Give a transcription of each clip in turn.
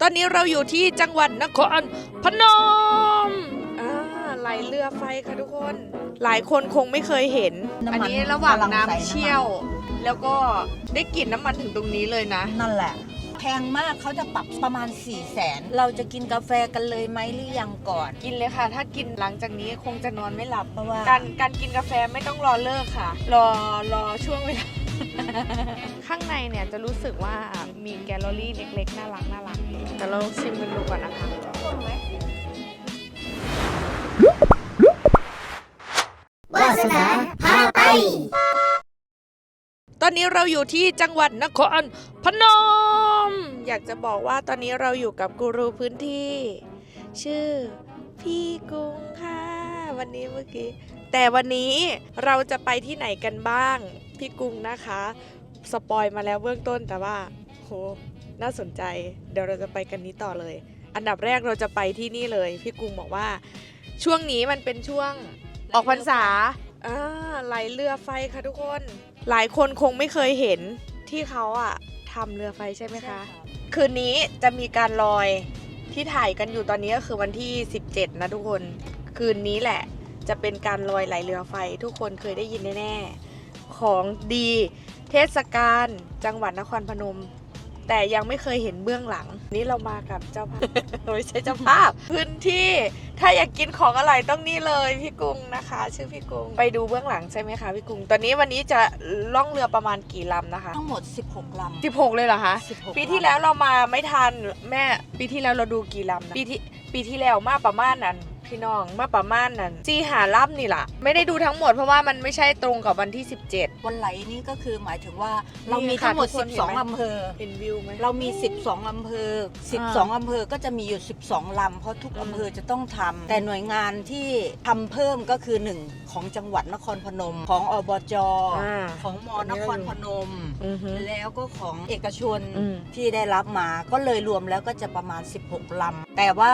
ตอนนี้เราอยู่ที่จังหวัดนครพนมอ่าไหลเรือไฟค่ะทุกคน หลายคนคงไม่เคยเห็น น้ำมันอันนี้ระหว่างกำลังใส่น้ำน้ำมันเชี่ยว แล้วก็ได้กลิ่นน้ำมันถึงตรงนี้เลยนะ นั่นแหละ แพงมากเขาจะปรับประมาณ4 0 0แสนเราจะกินกาแฟกันเลยไหมหรือยังก่อน กินเลยค่ะ ถ้ากินหลังจากนี้คงจะนอนไม่หลับ เพราะว่า การการกินกาแฟไม่ต้องรอเลิกค่ะ รอรอช่วงเวลา ข้างในเนี่ยจะรู้สึกว่ามีแกลเลอรี่เล็กๆ น่ารักน่ารักแต่เราชิมกันดูก่อนนะคะวาสนาพาไป ตอนนี้เราอยู่ที่จังหวัดนครพนม อยากจะบอกว่าตอนนี้เราอยู่กับกูรูพื้นที่ ชื่อพี่กุ้งค่ะ วันนี้เมื่อกี้ แต่วันนี้เราจะไปที่ไหนกันบ้าง พี่กุ้งนะคะ สปอยมาแล้วเบื้องต้นแต่ว่าโหน่าสนใจ เดี๋ยวเราจะไปกันนี้ต่อเลย อันดับแรกเราจะไปที่นี่เลย พี่กุ้งบอกว่า ช่วงนี้มันเป็นช่วงออกพรรษาอ่าไหลเรือไฟค่ะทุกคน หลายคนคงไม่เคยเห็นที่เขาอะทำเรือไฟใช่ไหมคะ คืนนี้จะมีการลอยที่ถ่ายกันอยู่ตอนนี้ก็คือวันที่ 17 นะทุกคน คืนนี้แหละ จะเป็นการลอยไหลเรือไฟทุกคนเคยได้ยินแน่ๆของดีเทศกาลจังหวัดนครพนม แต่ยังไม่เคยเห็นเบื้องหลัง นี่เรามากับเจ้าภาพไม่ใช่เจ้าภาพ พื้นที่ถ้าอยากกินของอร่อยต้องนี่เลยพี่กุ้งนะคะ ชื่อพี่กุ้งไปดูเบื้องหลังใช่ไหมคะพี่กุ้งตอนนี้วันนี้จะล่องเรือประมาณกี่ลำนะคะ ทั้งหมด 16 ลำ 16 เลยเหรอคะ16ปีที่แล้วเรามาไม่ทันแม่ปีที่แล้วเราดูกี่ลำนะปีที่ปีที่แล้วมาประมาณนั้น พี่น้องมาประมาณนั้นจีหาล่ำนี่ล่ะ ไม่ได้ดูทั้งหมดเพราะว่ามันไม่ใช่ตรงกับวันที่ 17 วันไหลนี่ก็คือหมายถึงว่านี่เรามีค่ะทั้งหมดทุกคนเห็นไหม12 อำเภอ เห็นวิวไหมเรามี 12 อำเภอ 12 อำเภอก็จะมีอยู่ 12 ลำ เพราะทุกอืมอำเภอจะต้องทำ แต่หน่วยงานที่ทำเพิ่มก็คือ1ของจังหวัดนครพนม ของอบจอ่าของมนครพนมอือฮึแล้วก็ของเอกชนอืมที่ได้รับมา ก็เลยรวมแล้วก็จะประมาณ 16 ลำ แต่ว่า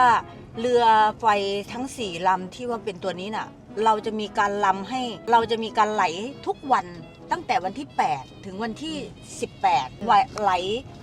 เรือไฟทั้ง4ลำที่ว่าเป็นตัวนี้น่ะ เราจะมีการลำให้เราจะมีการไหลทุกวันตั้งแต่วันที่ 8 ถึงวันที่ 18วันไหล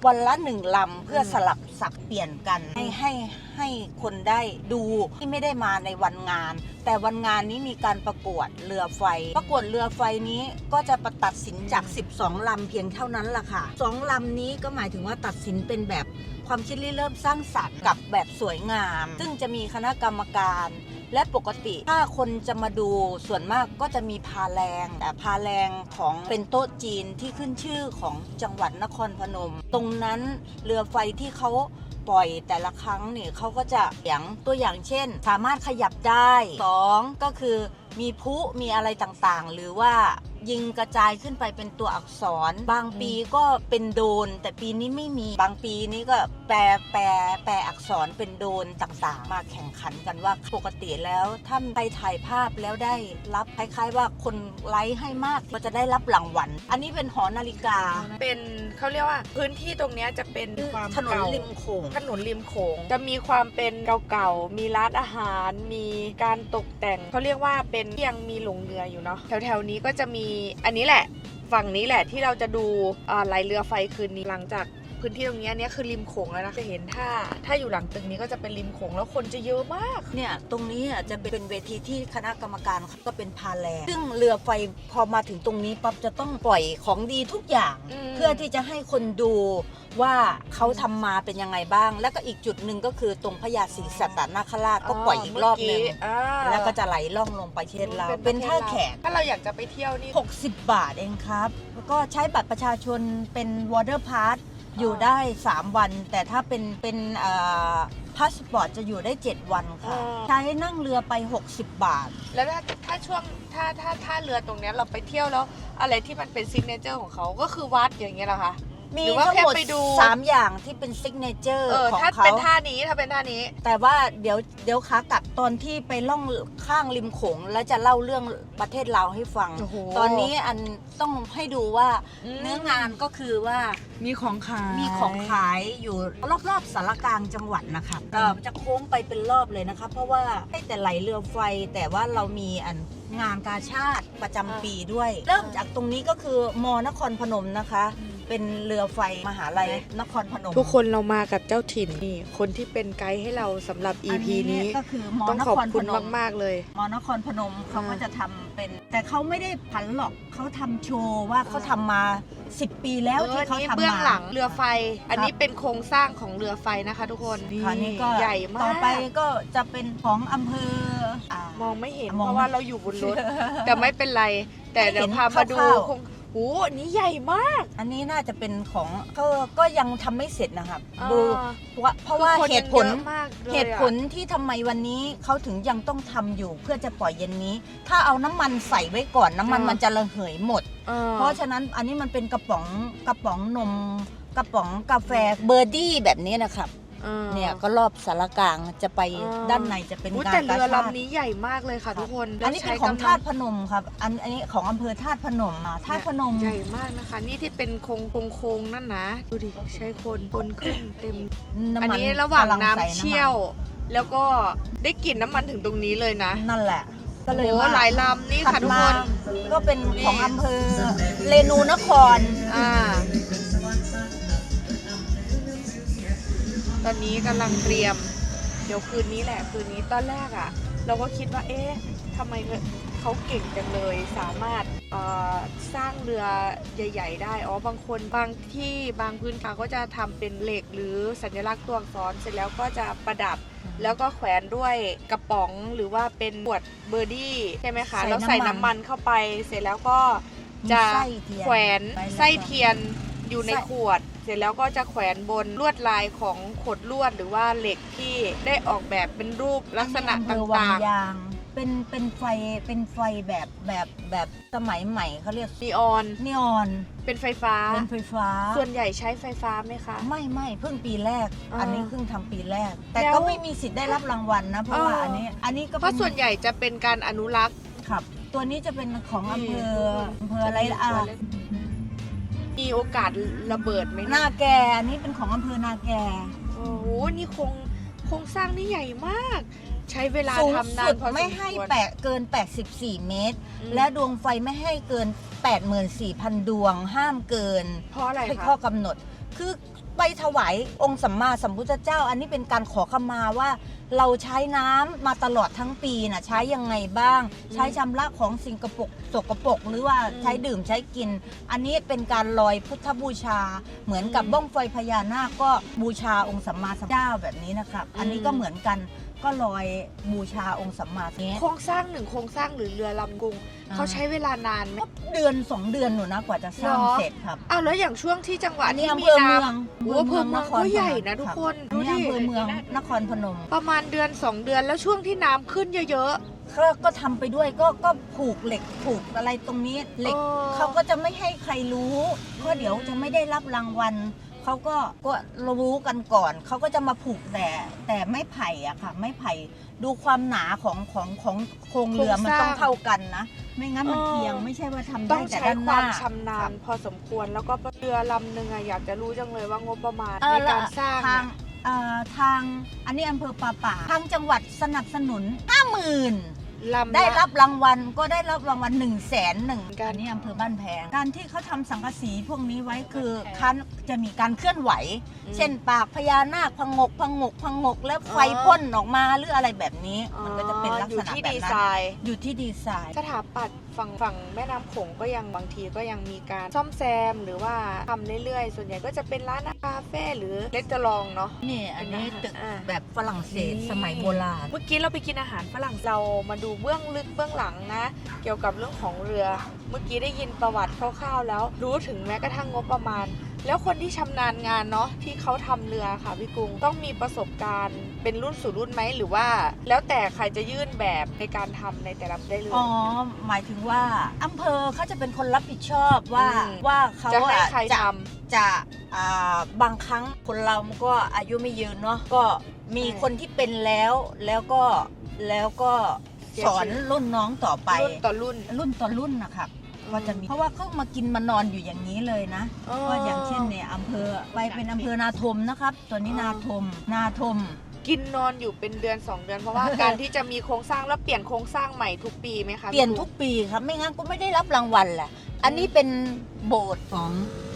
วันละหนึ่งลำเพื่อสลับสับเปลี่ยนกันให้ให้ให้คนได้ดูที่ไม่ได้มาในวันงาน แต่วันงานนี้มีการประกวดเรือไฟ ประกวดเรือไฟนี้ก็จะประตัดสินจาก 12 ลำเพียงเท่านั้นล่ะค่ะสองลำนี้ก็หมายถึงว่าตัดสินเป็นแบบ ความคิดริเริ่มสร้างสรรค์กับแบบสวยงาม ซึ่งจะมีคณะกรรมการ และปกติถ้าคนจะมาดูส่วนมากก็จะมีพาแรงแต่พาแรงของเป็นโต๊ะจีนที่ขึ้นชื่อของจังหวัดนครพนม ตรงนั้นเรือไฟที่เขาปล่อยแต่ละครั้งเนี่ยเขาก็จะอย่างตัวอย่างเช่น สามารถขยับได้สองก็คือมีพลุมีอะไรต่างๆ หรือว่ายิงกระจายขึ้นไปเป็นตัวอักษร บางปีก็เป็นโดรนแต่ปีนี้ไม่มีบางปีนี้ก็แปลแปลแปลอักษรเป็นโดรนต่างๆ มาแข่งขันกันว่าปกติแล้วถ้าไปถ่ายภาพแล้วได้รับคล้ายๆว่าคนไลค์ให้มากก็จะได้รับรางวัลอันนี้เป็นหอนาฬิกา เป็นเขาเรียกว่าพื้นที่ตรงเนี้ยจะเป็นความถนนเก่าริมโขงถนนริมโขงจะมีความเป็นเก่าๆมีร้านอาหาร มีการตกแต่งเขาเรียกว่าเป็นยังมีหลงเรืออยู่เนาะแถวๆนี้ก็จะมีอันนี้แหละ ฝั่งนี้แหละที่เราจะดูอ่ายเรือไฟคืนนี้หลังจาก พื้นที่ตรงเนี้ยเนี่ยคือริมโขงแล้วนะจะเห็นถ้า ถ้าอยู่หลังตึกนี้ก็จะเป็นริมโขงแล้วคนจะเยอะมาก เนี่ยตรงนี้อะจะเป็นเวทีที่คณะกรรมการเขาก็เป็นพาแลงซึ่งเรือไฟพอมาถึงตรงนี้ปั๊บจะต้องปล่อยของดีทุกอย่าง อืม เพื่อที่จะให้คนดูว่าเขาทำมาเป็นยังไงบ้าง แล้วก็อีกจุดหนึ่งก็คือตรงพญาศรีสัตนาคราชก็ปล่อยอีกรอบหนึ่งเมื่กี้อ่าแล้วก็จะไหลล่องลงไปเทศเราวเป็นท่าแขก ถ้าเราอยากจะไปเที่ยวนี่ 60 บาทเองครับ แล้วก็ใช้บัตรประชาชนเป็น water pass อยู่ได้ 3 วัน แต่ถ้าเป็นเป็นพาสปอร์ตจะอยู่ได้ 7 วันค่ะใช้นั่งเรือไป 60 บาท แล้วถ้าถ้าช่วงถ้าถ้าถ้าเรือตรงเนี้ยเราไปเที่ยวแล้ว อะไรที่มันเป็นซิกเนเจอร์ของเขาก็คือวัดอย่างเงี้ยเหรอคะ มีหรือว่าทั้งหมดแค่ไปดู3อย่างที่เป็นซิกเนเจอร์เออของถ้าเขาเป็นท่านี้ถ้าเป็นท่านี้แต่ว่าเดี๋ยวเดี๋ยวขากลับตอนที่ไปล่องข้างริมโขงแล้วจะเล่าเรื่องประเทศลาวให้ฟังโอ้โห ตอนนี้อันต้องให้ดูว่าอืม เนื้องานก็คือว่ามีของขาย มีของขายอยู่รอบๆสารกลางจังหวัดนะคะก็จะโค้งไปเป็นรอบเลยนะคะ เพราะว่าไม่แต่ไหลเรือไฟแต่ว่าเรามีอันงานกาชาติประจำปีด้วย เริ่มจากตรงนี้ก็คือมอนครพนมนะคะ เป็นเรือไฟมหาลัยนครพนมทุกคนเรามากับเจ้าถิ่นนี่ คนที่เป็นไกด์ให้เราสำหรับ EP นี้ ก็คือมต้องนขอบครพคุณนมมากๆเลย มอนครพนมเขาก็อ่าจะทำเป็น แต่เขาไม่ได้ผันหรอกเขาทำโชว์ว่าเขาทำมา 10 ปีแล้วเออที่เขานี่ทำมา เบื้องหลังเรือไฟ อันนี้ครับเป็นโครงสร้างของเรือไฟนะคะ ทุกคนคราวนี้ก็ใหญ่มากต่อไปก็จะเป็นของอำเภออ่าม องไม่เห็นมองเพราะไม่ว่าเราอยู่บนรถ แต่ไม่เป็นไร แต่เดี๋ยวพามาดูให้เห็นคร่าวๆคง โอ้อันนี้ใหญ่มาก อันนี้น่าจะเป็นของก็ก็ยังทำไม่เสร็จนะครับอ่า ดูว่าเพราะว่าคือคนเหยังตุผลเยอะมากเลยอะ เหตุผลที่ทำไมวันนี้เขาถึงยังต้องทำอยู่เพื่อจะปล่อยเย็นนี้ ถ้าเอาน้ำมันใส่ไว้ก่อนน้ำมันอ่ามั มันจะระเหยหมด ออ เพราะฉะนั้นอันนี้มันเป็นกระป๋องกระป๋องนม กระป๋องกาแฟเบอร์ดี้แบบนี้นะครับ ออเนี่ยก็รอบสารกลางจะไปอ่าด้านในจะเป็นอุ๊ยการแต่กาเรือชาติลำนี้ใหญ่มากเลยค่ะทุกคนอันนี้เป็นของธาตุพนมครับ อันอันนี้ของอำเภอธาตุพนมอ่าธาตุพนม ใหญ่มากนะคะ นี่ที่เป็นโครงโครงโครงนั่นนะดูดิใช้คนคนขึ้นเต็มำอันมันี้ระหว่างกำลัน้ำใส่เชี่ยว แล้วก็ได้กลิ่นน้ำมันถึงตรงนี้เลยนะนั่นแหละ ก็เลยโอ้ว่าหลายลำนี่ถัค่ะดทุกมาคน ก็เป็นของอำเภอเรนูนคร อ่า ตอนนี้กำลังเตรียม เดี๋ยวคืนนี้แหละคืนนี้ตอนแรกอะ่ะ เราก็คิดว่าเอ๊ะทำไมเขาเก่งจังเลยสามารถเอ่อสร้างเรือใหญ่ ๆ ได้ อ๋อบางคนบางที่บางพื้นที่ก็จะทำเป็นเหล็กหรือสัญลักษณ์ตัวอักษรเสร็จแล้วก็จะประดับ แล้วก็แขวนด้วยกระป๋องหรือว่าเป็นขวดเบอร์ดี้ใช่ไหมคะใส่แล้วใส่น้ำมันน้ำมันเข้าไปเสร็จแล้วก็มีจะไส้เทียนแขวนไปแล้วก็ไส้เทียนอยู่ในไส้ขวดเส ร็จแล้วก็จะแขวนบนลวดลายของขดลวดหรือว่าเหล็กที่ได้ออกแบบเป็นรูปลักษณะอันตนี้อำเภอวั่างยาง เป็นเป็นไฟเป็นไฟแบบแบบแบบสมัยใหม่เขาเรียกๆนีออนนีออนเป็นไฟฟ้า เป็นไฟฟ้า ส่วนใหญ่ใช้ไฟฟ้าไหมคะ ไม่ไม่เพิ่งปีแรก อ่าอันนี้เพิ่งทำปีแรก แต่แล้วก็ไม่มีสิทธิ์ได้รับรางวัลนะ เพราะว่าเอออัอันนี้อันนี้ก็เพราะส่วนใหญ่จะเป็นการอนุรักษ์ ครับ ตัวนี้จะเป็นของอำเภอนี่อำเภออะไรล่ะอะ มีโอกาสระเบิดไหมนาเนี่ยแกอันนี้เป็นของอำเภอนาแก โอ้โห นี่โครงโครงสร้างนี่ใหญ่มาก ใช้เวลาสูงทำนาสุนดพอสมควรไม่ให้แปะเกิน 84 เมตร อืมและดวงไฟไม่ให้เกิน 84,000 ดวงห้ามเกินเพราะอะไรให้คะข้อกำหนด คือ ไปถวายองค์สัมมาสัมพุทธเจ้า อันนี้เป็นการขอขมาว่า เราใช้น้ำมาตลอดทั้งปีนะใช้ยังไงบ้าง ใช้ชำระของสิ่งกระปรกสกปรกหรือว่าใช้ดื่มใช้กิน อันนี้เป็นการลอยพุทธบูชา เหมือนกับบ้องไฟพญานาคก็บูชาองค์สัมมาสัมพุทธเจ้าแบบนี้นะครับอันนี้ก็เหมือนกัน ก็ลอยบูชาองค์สัมมาสัมพุทธเจ้าโครงสร้างหนึ่งโครงสร้างหรือเรือลำกุง อ่า เขาใช้เวลานานไหม เดือนสองเดือนหนูนะกว่าจะสร้างเหรอ เสร็จครับอ้าวแล้วอย่างช่วงที่จังหวะอันนี้ที่อำมีเภอเมืน้องำโอ้อำเภอเมืองก็ใหญ่นะทุกคนอันดูนี้ดิอำเภอเมืองนครพนมประมาณเดือน2เดือนแล้วช่วงที่น้ำขึ้นเยอะ ก็ก็ทำไปด้วยก็ก็ผูกเหล็กผูกอะไรตรงนี้ๆเหล็กออเขาก็จะไม่ให้ใครรู้เพราะเดี๋ยวจะไม่ได้รับรางวัล เขาก็ก็รู้กันก่อน เขาก็จะมาผูกแต่แต่ไม่ไผ่อะค่ะ ไม่ไผ่ดูความหนาของของของโครงเรือมันต้องเท่ากันนะ ไม่งั้นมันเอียงไม่ใช่ว่าทำต้ได้องแต่ใช้ด้านคหวาน้า มชำนาญพอสมควรแล้วก็เรือลำหนึ่งอะอยากจะรู้จังเลยว่างบประมาณเออในการสร้างทางเนี่ยเอ่อทางอันนี้อำเภอป่าป่าทางจังหวัดสนับสนุนห้าหมื่น ลำละ ได้รับรางวัลก็ได้รับรางวัล1นึ่งแสนหนึ่งกัน อันนี้อำเภอบ้านแพง การที่เขาทำสังกะสีพวกนี้ไว้คือคันจะมีการเคลื่อนไหวอืมเช่นปากพญานาคพังงกพังงกพังงก แล้วไฟอ๋อพ่นออกมาหรืออะไรแบบนี้ มันก็จะเป็นลักอยู่ษณะที่แบบดีนั้ไซนน์ อยู่ที่ดีไซน์ สถาปัตย์ฝั่งฝั่งแม่น้ำโขงก็ยังบางทีก็ยังมีการซ่อมแซมหรือว่าทำเรื่อยๆ ส่วนใหญ่ก็จะเป็นร้านคาเฟ่หรือเลสเตอรองเนาะ นี่อันนี้ตึกอ่า แบบฝรั่งเศสสมัยโบราณ เมื่อกี้เราไปกินอาหารฝรั่งเรามาดูเบื้องลึกเบื้องหลังนะ เกี่ยวกับเรื่องของเรือ เมื่อกี้ได้ยินประวัติคร่าวๆแล้ว รู้ถึงแม้กระทั่งงบประมาณ แล้วคนที่ชำนาญงานเนาะที่เขาทำเรือค่ะพี่กุ้งต้องมีประสบการณ์เป็นรุ่นสู่รุ่นไหมหรือว่า แล้วแต่ใครจะยื่นแบบในการทำในแต่ละได้เลยอ๋อหมายถึงว่าอำเภอเขาจะเป็นคนรับผิดชอบว่าอืมว่าเขาจะให้อะใครจะทจะอ่าบางครั้งคนเรามันก็อายุไม่ยืนเนาะก็มีใช่คนที่เป็นแล้วแล้วก็แล้วก็เสียสอนชีวิตรุ่นน้องต่อไปำรุ่นต่อรุ่นรุ่นต่อรุ่นนะครั บก็จะมี เพราะว่าเขามากินมานอนอยู่อย่างนี้เลยนะก็อย่างเช่นเนี่ยอำเภอไปเป็นอำเภอนาทมนะครับ ตัวนี้นาทม นาทม กินนอนอยู่เป็นเดือน 2 เดือน เพราะว่า การที่จะมีโครงสร้างแล้วเปลี่ยนโครงสร้างใหม่ทุกปีไหมคะเปลี่ยนพี่ทุกปีครับไม่งั้นก็ไม่ได้รับรางวัลแหละ อันนี้เป็นโบสถ์ของ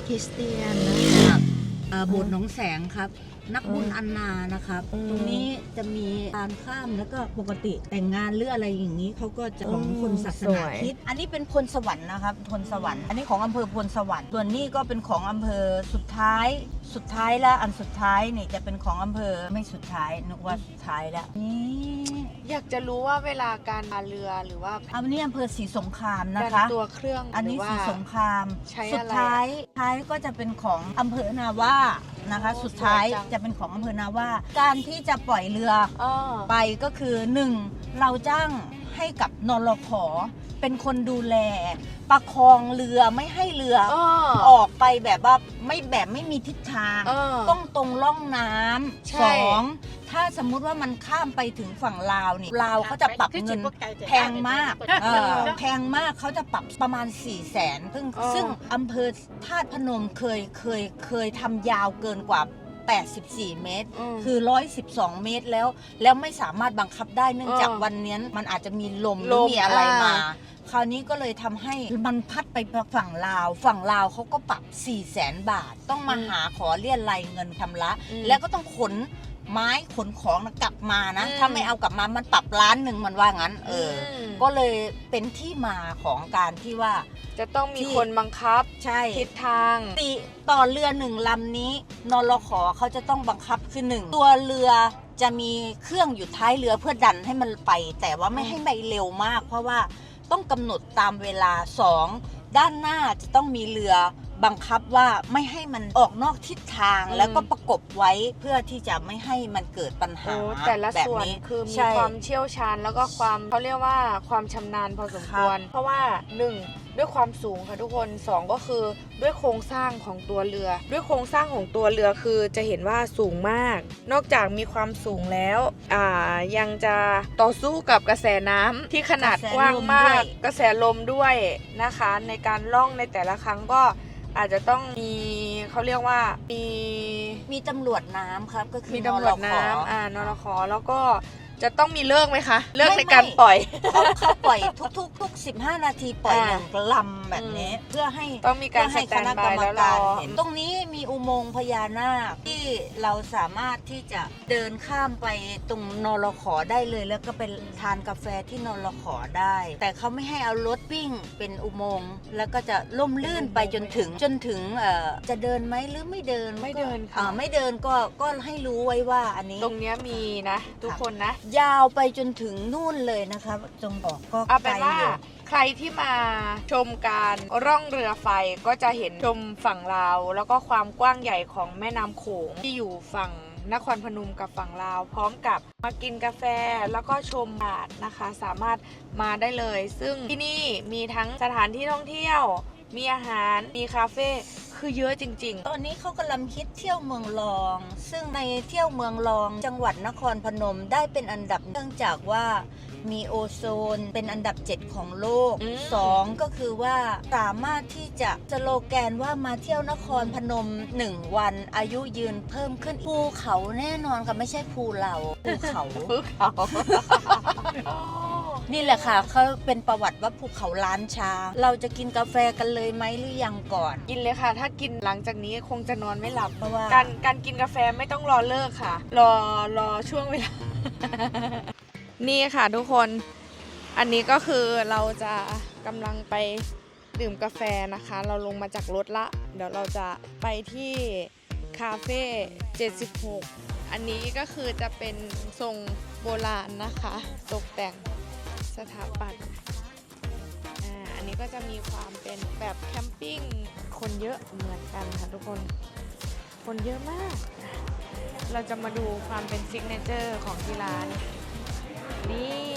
คริสเตียนนะคะเอ่อโบสถ์หนองแสงครับ นักบุญอืมอันนานะครับ อืม ตรงนี้จะมีการข้ามแล้วก็ปกติแต่งงานหรืออะไรอย่างนี้เขาก็จะของอืมคนศาสสนาวยคริดอันนี้เป็นพลสวรรค์นะครับพลสวรรค์ อันนี้ของอำเภอพลสวรรค์ ส่วนนี้ก็เป็นของอำเภอสุดท้าย สุดท้ายแล้วอันสุดท้ายนี่จะเป็นของอำเภอไม่สุดท้ายนึกว่าสุดท้ายแล้วนี่ อยากจะรู้ว่าเวลาการพายเรือหรือว่าอันนี้อำเภอศรีสงครามนะการคะ ตัวเครื่องอันนี้หรืสีว่าสงคราม ใช้สุอะดไรท้ายท้ายก็จะเป็นของอำเภอนาว่า นะคะ โอ้สุดท้ายสวยจัง จะเป็นของอำเภอนาว่า การที่จะปล่อยเรืออ๋อไปก็คือหนึ่งเราจ้างให้กับนรขอ เป็นคนดูแล ประคองเรือไม่ให้เรืออ๋อออกไปแบบว่าไม่แบบไม่มีทิศทางเออต้องตรงร่องน้ำใช่สองถ้าสมมุติว่ามันข้ามไปถึงฝั่งลาวนี่ลาวเขาจะปรับเงินแพงมากเออแพงมากเขาจะปรับประมาณ4 0 0แสนซึ่งอ๋อซึ่งอำเภอธาตุพนมเคยเคยเคยทำยาวเกินกว่า 84 เมตรมคือ 112 เมตรแล้ว แล้วไม่สามารถบังคับได้เนื่องจากอ๋อวันนี้มันอาจจะมีลมหลรือมมีอะไรมา อ่า คราวนี้ก็เลยทำให้มันพัดไปฝั่งลาว ฝั่งลาวเขาก็ปรับ 4 0 0แสนบาท ต้องมาหาขอเรียนรายเงินชำระ อืม แล้วก็ต้องขน ไม้ขนของกลับมานะ อืม ถ้าไม่เอากลับมามันปรับล้านหนึ่งมันว่างั้น เอออมก็เลยเป็นที่มาของการที่ว่า จะต้องมีที่ คนบังคับ ใช่ทิศทาง ติต่อเรือหนึ่งลำนี้นรขอเขาจะต้องบังคับคือหนึ่งตัวเรือจะมีเครื่องอยู่ท้ายเรือเพื่อดันให้มันไป แต่ว่าไม่อืมให้ไปเร็วมาก เพราะว่าต้องกำหนดตามเวลาสองด้านหน้าจะต้องมีเรือ บังคับว่าไม่ให้มันออกนอกทิศทางอืมแล้วก็ประกบไว้เพื่อที่จะไม่ให้มันเกิดปัญหาโอ้แต่ละแบบส่วนนี้คือมีใช่ความเชี่ยวชาญแล้วก็ความเขาเรียกว่าความชำนาญพอสมควร เพราะว่าหนึ่งด้วยความสูงค่ะทุกคนสองก็คือด้วยโครงสร้างของตัวเรือ ด้วยโครงสร้างของตัวเรือคือจะเห็นว่าสูงมาก นอกจากมีความสูงแล้วอ่ายังจะต่อสู้กับกระแสน้ำที่ขนาดกว้างมาก กระแสลมด้วยนะคะ ในการล่องในแต่ละครั้งก็ อาจจะต้องมีเขาเรียกว่ามีมีตำรวจน้ำครับก็คือมีตำรวจนรขน้ำอ่านรขอแล้วก็ จะต้องมีเลิกไหมคะ เลิกไม่ในการไม่ปล่อย เขาเขาปล่อยทุกๆทุก15นาทีปล่อยอ่าหนึ่งลำแบบนี้ เพื่อให้ต้องมีการสเพื่อให้แตคนณะบากรยรมแล้วรกาอรเห็นตรงนี้มีอุโมงค์พญานาคที่เราสามารถที่จะเดินข้ามไปตรงนรขอได้เลย แล้วก็ไปทานกาแฟที่นรขอได้ แต่เขาไม่ให้เอารถวิ่งเป็นอุโมงค์แล้วก็จะล่มลื่นไปจนถึงจนถึงเอ่อจะเดินไหมหรือไม่เดินไม่เดินค่ะ อ่าไม่เดินก็ก็ให้รู้ไว้ว่าอันนี้ ตรงเนี้ยมีนะ ทุกคนนะยาวไปจนถึงนู่นเลยนะคะจงบอกก็เอาไกเป็ลนว่าอยู่ใครที่มาชมการร่องเรือไฟก็จะเห็นชมฝั่งลาว แล้วก็ความกว้างใหญ่ของแม่น้ำโขงที่อยู่ฝั่งนครพนมกับฝั่งลาว พร้อมกับมากินกาแฟแล้วก็ชมหาดนะคะ สามารถมาได้เลย ซึ่งที่นี่มีทั้งสถานที่ท่องเที่ยว มีอาหารมีคาเฟ่คือเยอะจริงตอนนี้เขากำลังฮิตเที่ยวเมืองรอง ซึ่งในเที่ยวเมืองรอง จังหวัดนครพนมได้เป็นอันดับเนื่องจากว่ามีโอโซนเป็นอันดับ 7 ของโลก อืมสองก็คือว่าสามารถที่จะสโลแกนว่ามาเที่ยวนครพนม 1 วันอายุยืนเพิ่มขึ้นภูเขาแน่นอนค่ะไม่ใช่ภูเราภูเขาๆภูเขา นี่แหละค่ะเขาเป็นประวัติว่าภูเขาล้านช้าง เราจะกินกาแฟกันเลยไหมหรือยังก่อน กินเลยค่ะ ถ้ากินหลังจากนี้คงจะนอนไม่หลับเพราะว่า การการกินกาแฟไม่ต้องรอเลิกค่ะ รอรอช่วงเวลา นี่ค่ะทุกคน อันนี้ก็คือเราจะกำลังไปดื่มกาแฟนะคะ เราลงมาจากรถละ เดี๋ยวเราจะไปที่คาเฟ่ 76 อันนี้ก็คือจะเป็นทรงโบราณนะคะ ตกแต่ง สถาปัตย์อ่าอันนี้ก็จะมีความเป็นแบบแคมปิ้ง คนเยอะเหมือนกันค่ะทุกคน คนเยอะมาก เราจะมาดูความเป็นซิกเนเจอร์ของที่ร้าน นี่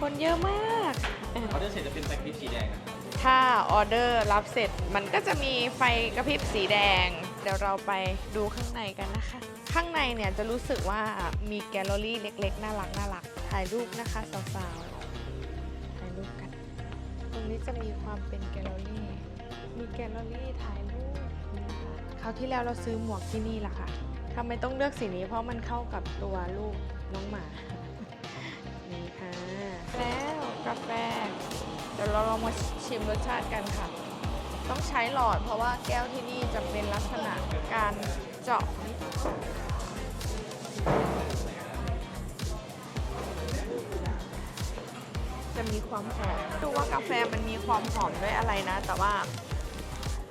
คนเยอะมากออเดอร์เสร็จจะเป็นไฟกริปสีแดงอะถ้าออเดอร์รับเสร็จมันก็จะมีไฟกระพริบสีแดง เดี๋ยวเราไปดูข้างในกันนะคะ ข้างในเนี่ยจะรู้สึกว่ามีแกลเลอรี่เล็กๆ น่ารักน่ารัก ถ่ายรูปนะคะสาวๆ ถ่ายรูปกัน ตรงนี้จะมีความเป็นแกลเลอรี่ มีแกลเลอรี่ถ่ายรูปนะคะคราวที่แล้วเราซื้อหมวกที่นี่แหละค่ะทำไมต้องเลือกสีนี้เพราะมันเข้ากับตัวลูกน้องหมา นี่ค่ะ แล้วกาแฟ เดี๋ยวเราลองมาชิมรสชาติกันค่ะ ต้องใช้หลอดเพราะว่าแก้วที่นี่จะเป็นลักษณะการเจาะ จะมีความหอมดูว่ากาแฟมันมีความหอมด้วยอะไรนะ แต่ว่า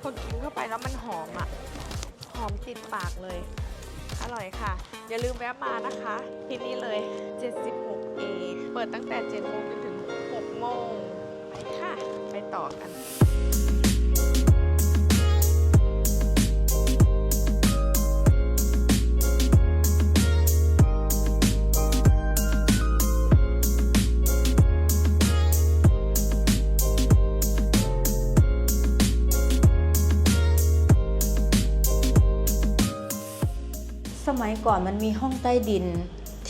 พอกินเข้าไปแล้วมันหอมอะหอมติดปากเลย อร่อยค่ะ อย่าลืมแวะมานะคะ ที่นี่เลย 76A เปิดตั้งแต่7โมงจนถึง6โมงไปค่ะ ไปต่อกัน ยก่อนมันมีห้องใต้ดิน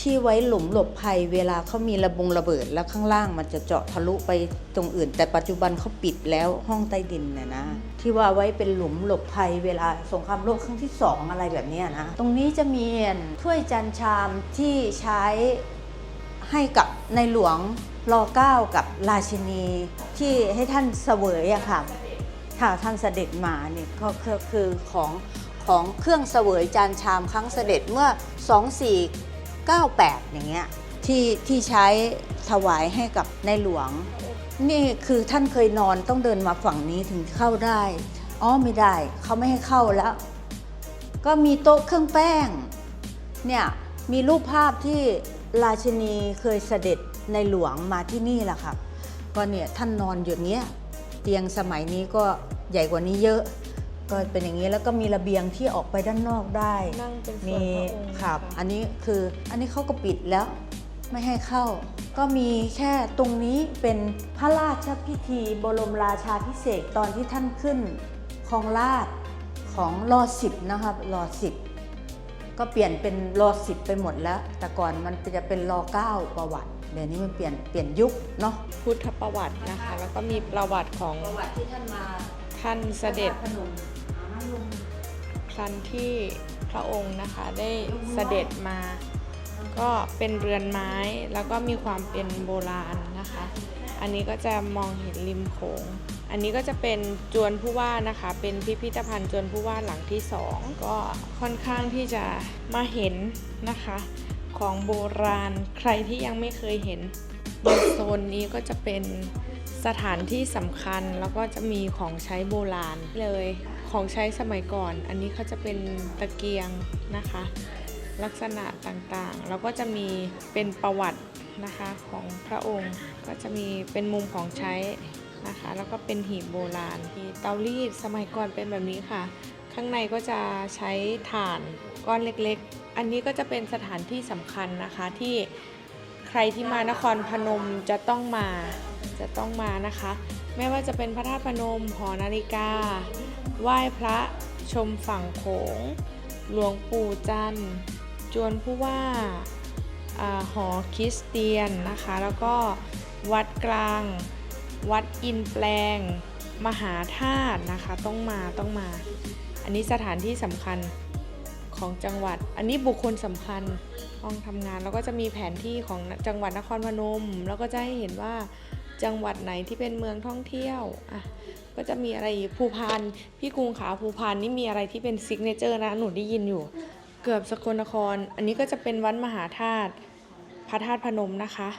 ที่ไว้หลุมหลบภัยเวลาเขามีระบงระเบิดแล้วข้างล่างมันจะเจาะทะลุไปตรงอื่น แต่ปัจจุบันเขาปิดแล้วห้องใต้ดินเนี่ยนะ ที่ว่าไว้เป็นหลุมหลบภัยเวลาสงครามโลกครั้งที่สองอะไรแบบนี้นะ ตรงนี้จะมีถ้วยจานชามที่ใช้ให้กับในหลวงรอเก้ากับราชินีที่ให้ท่านเสวยอะค่ะค่ะท่านเสด็จมาเนี่ยก็คือของ ของเครื่องเสวยจานชามครั้งเสด็จเมื่อ 2498 อย่างเงี้ยที่ที่ใช้ถวายให้กับในหลวง นี่คือท่านเคยนอนต้องเดินมาฝั่งนี้ถึงเข้าได้ อ๋อไม่ได้เขาไม่ให้เข้าแล้ว ก็มีโต๊ะเครื่องแป้งเนี่ยมีรูปภาพที่ราชินีเคยเสด็จในหลวงมาที่นี่แหละค่ะก็เนี่ยท่านนอนอยู่เนี้ยเตียงสมัยนี้ก็ใหญ่กว่านี้เยอะ ก็เป็นอย่างนี้แล้วก็มีระเบียงที่ออกไปด้านนอกได้นั่งเป็นส่วนมีพระองค์ครับ ค่ะ อันนี้คืออันนี้เขาก็ปิดแล้วไม่ให้เข้า ก็มีแค่ตรงนี้เป็นพระราชพิธีบรมราชาพิเศษกตอนที่ท่านขึ้นครองราชย์ของรอสิบนะครับรอสิบก็เปลี่ยนเป็นรอสิบไปหมดแล้ว แต่ก่อนมันจะเป็นรอเก้าประวัติเดี๋ยวนี้มันเปลี่ยนเปลี่ยนยุคเนาะพุทธประวัตินะคะ แล้วก็มีประวัติของประวัติที่ท่านมาท่านเสด็จพระธาตุพนมอ่าลง ครั้นที่พระองค์นะคะได้เสด็จมา ก็เป็นเรือนไม้แล้วก็มีความเป็นโบราณนะคะ อันนี้ก็จะมองเห็นริมโขง อันนี้ก็จะเป็นจวนผู้ว่านะคะ เป็นพิพิธภัณฑ์จวนผู้ว่าหลังที่สองก็ค่อนข้างที่จะมาเห็นนะคะของโบราณใครที่ยังไม่เคยเห็นในโซนนี้ก็จะเป็นสถานที่สำคัญแล้วก็จะมีของใช้โบราณเลย ของใช้สมัยก่อน อันนี้เขาจะเป็นตะเกียงนะคะ ลักษณะต่างๆ แล้วก็จะมีเป็นประวัตินะคะของพระองค์ ก็จะมีเป็นมุมของใช้นะคะ แล้วก็เป็นหีบโบราณมีเตารีดสมัยก่อนเป็นแบบนี้ค่ะ ข้างในก็จะใช้ถ่านก้อนเล็กๆ อันนี้ก็จะเป็นสถานที่สำคัญนะคะที่ใครที่มานครพนมจะต้องมาจะต้องมานะคะ ไม่ว่าจะเป็นพระธาตุพนมหอนาฬิกา ไหว้พระชมฝั่งโขง หลวงปู่จันจวนผู้ว่าอาหอคริสเตียนนะคะ แล้วก็วัดกลาง วัดอินแปลง มหาธาตุนะคะ ต้องมาต้องมา อันนี้สถานที่สำคัญของจังหวัด อันนี้บุคคลสำคัญห้องทำงาน แล้วก็จะมีแผนที่ของจังหวัดนครพนม แล้วก็จะให้เห็นว่าจังหวัดไหนที่เป็นเมืองท่องเที่ยวอะ ก็จะมีอะไรอีกภูพานพี่กรุงขาภูพานนี่มีอะไรที่เป็นซิกเนเจอร์นะหนูได้ยินอยู่ เกือบสกลนคร อันนี้ก็จะเป็นวัดมหาธาตุพระธาตุพนมนะคะ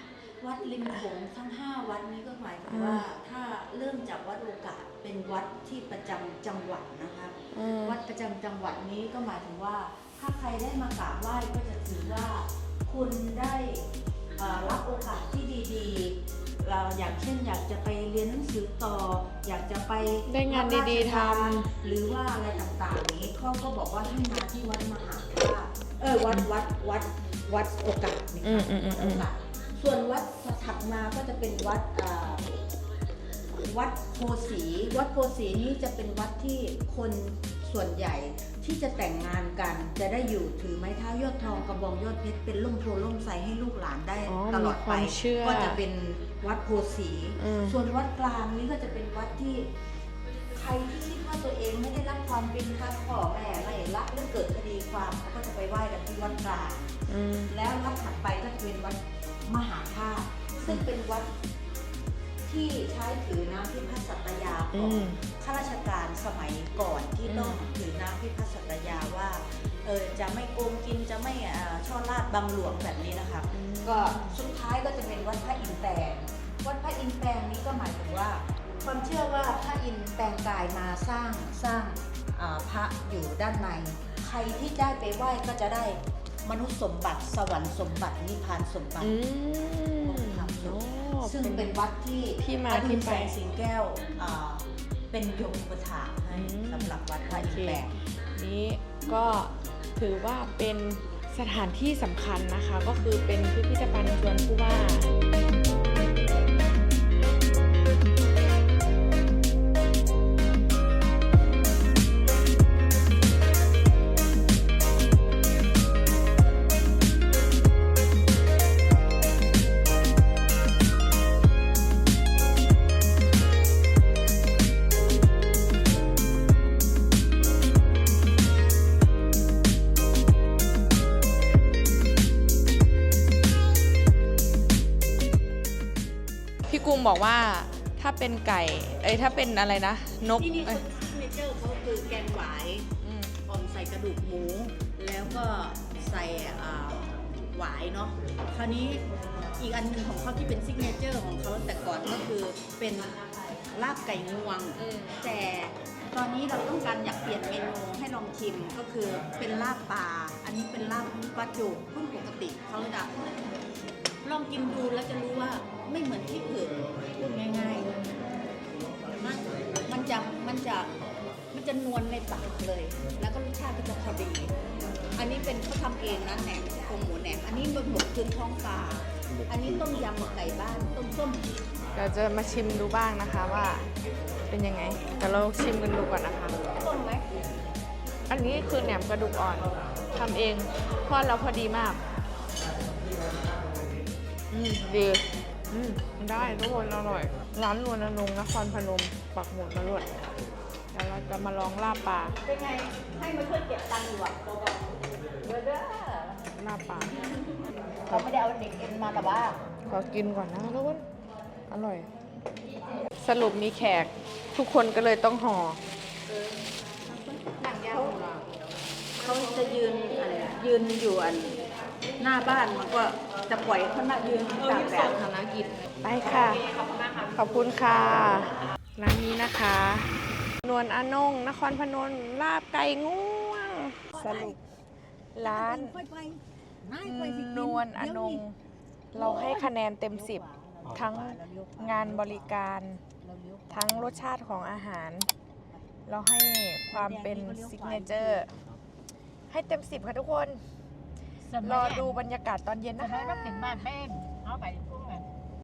วัดริมโขงทั้ง5วัดนี้ก็หมายถึงว่าถ้าเริ่มจากวัดโอกาสเป็นวัดที่ประจำจังหวัดนะคะอืมวัดประจำจังหวัดนี้ก็หมายถึงว่า ถ้าใครได้มากราบไหว้ก็จะถือว่าคุณได้เอ่อรับโอกาสที่ดีๆ เราอย่างเช่นอยากจะไปเรียนหนังสือต่อ อยากจะไปได้งานดีๆทหรือว่าอะไรต่างๆนี้เขาก็บอกว่าให้มาที่วัดมหาธาตุเออวัดวัดวัดวัดโอกาสนี่อืค่ะมอืมอืมอืมค่ะส่วนวัดถัดมาก็จะเป็นวัดอ่าวัดโพสี วัดโพสีนี้จะเป็นวัดที่คนส่วนใหญ่ ที่จะแต่งงานกันจะได้อยู่ถือไม้เท้ายอดทองกระบองยอดเพชรเป็นล่มโพล่มไทรให้ลูกหลานได้อ๋อตลอดมีคไปวามเชื่อก็จะเป็นวัดโพสี อืม ส่วนวัดกลางนี้ก็จะเป็นวัดที่ ใครที่คิดว่าตัวเองไม่ได้รับความเป็นธรรมพ่อแม่ไม่รักหรือเกิดคดีความเขาก็จะไปไหว้กันที่วัดกลาง อืม แล้ววัดถัดไปก็จะเป็นวัดมหาธาตุซึ่งเป็นวัด ทที่ใช้ถือน้ำพิพัฒน์สัตยาขอืองม ข้าราชการสมัยก่อนที่อืมต้องถือน้ำพิพัฒน์สัตยาว่าเออจะไม่โกงกินจะไม่เอ่อช่อราดบังหลวงแบบนี้นะคะ ก็สุดท้ายก็จะเป็นวัดพระอินทร์แปลงวัดพระอินทร์แปลงนี้ก็หมายถึงว่า ความเชื่อว่าพระอินทร์แปลงกายมาสร้างสร้างอ่าพระอยู่ด้านใน ใครที่ได้ไปไหว้ก็จะได้มนุษย์สมบัติ สวรรค์สมบัตินิพพานสมบัติ อืมครับโอ้ ซึ่งเป็นวัดที่ที่มาอดุที่ลไปแสงสิงแก้วอ่าเป็นโยมอุปถากให้อืมสำหรับวัดพระอินทร์แปลงนี้ก็ถือว่าเป็นสถานที่สำคัญนะคะ ก็คือเป็นพิพิธภัณฑ์ชวนผู้ว่า บอกว่าถ้าเป็นไก่เอ้ยถ้าเป็นอะไรนะ นกที่นี่เอ้ยซิกเนเจอร์เขาคือแกงหวายอืมอ่อมใส่กระดูกหมู แล้วก็ใส่อ่าหวายเนาะคราวนี้อีกอันหนึ่งของเขาที่เป็นซิกเนเจอร์ของเขาแต่ก่อนก็คือเป็นลาบไก่งวง อืมแต่ตอนนี้เราต้องการอยากเปลี่ยนเมนูให้ลองชิมก็คือเป็นลาบปลา อันนี้เป็นลาบปลาจุกซึ่งปกติเขาจะ ลองกินดูแล้วจะรู้ว่าไม่เหมือนที่อื่นพูดง่ายๆมันมันจะมันจะมันจะนวลในปากเลย แล้วก็รสชาติก็จะพอดี อันนี้เป็นเขาทำเองนะแหนมโครงหมูแหนมอันนี้เป็นหมกพื้นท้องปลาอันนี้ต้มยำไก่บ้านต้มส้มเราจะมาชิมดูบ้างนะคะว่าเป็นยังไงแต่เราชิมกันดูก่อนนะคะ ต้มไหมอันนี้คือแหนมกระดูกอ่อนทำเองทอดแล้วพอดีมาก อืมดีอืมได้ทุกคนอร่อย ร้านนวลนงนครพนม ปักหมุดนรวดเดี๋ยวเราจะมาลองลาบปลาเป็นไง ให้มาช่วยเก็บตังค์อยู่อะเบาๆเด้อเด้อลาบปลาเขาไม่ได้เอาเด็กเอ็นมาแต่ว่าขอกินก่อนนะทุกคนอร่อย สรุปมีแขกทุกคนก็เลยต้องห่อหนังยาวเขาจะยืนอะไรอะยืนอยู่อันหน้าบ้านมันก็ จะปล่อยเขาหน้ายืนตากแดดธนกิจไปค่ะ ขอบคุณค่ะ ร้านนี้นะคะ นวลอนง นครพนมลาบไก่ง่วง สรุปร้านค่อยไปง่ายไปสิกินวลอนง เราให้คะแนนเต็ม10ทั้งงานบริการ ทั้งรสชาติของอาหาร เราให้ความเป็นซิกเนเจอร์ ให้เต็ม10ค่ะทุกคน รอดูบรรยากาศตอนเย็นสนะมัคะยเราเป็นบ้านแม่นเอาไปพวก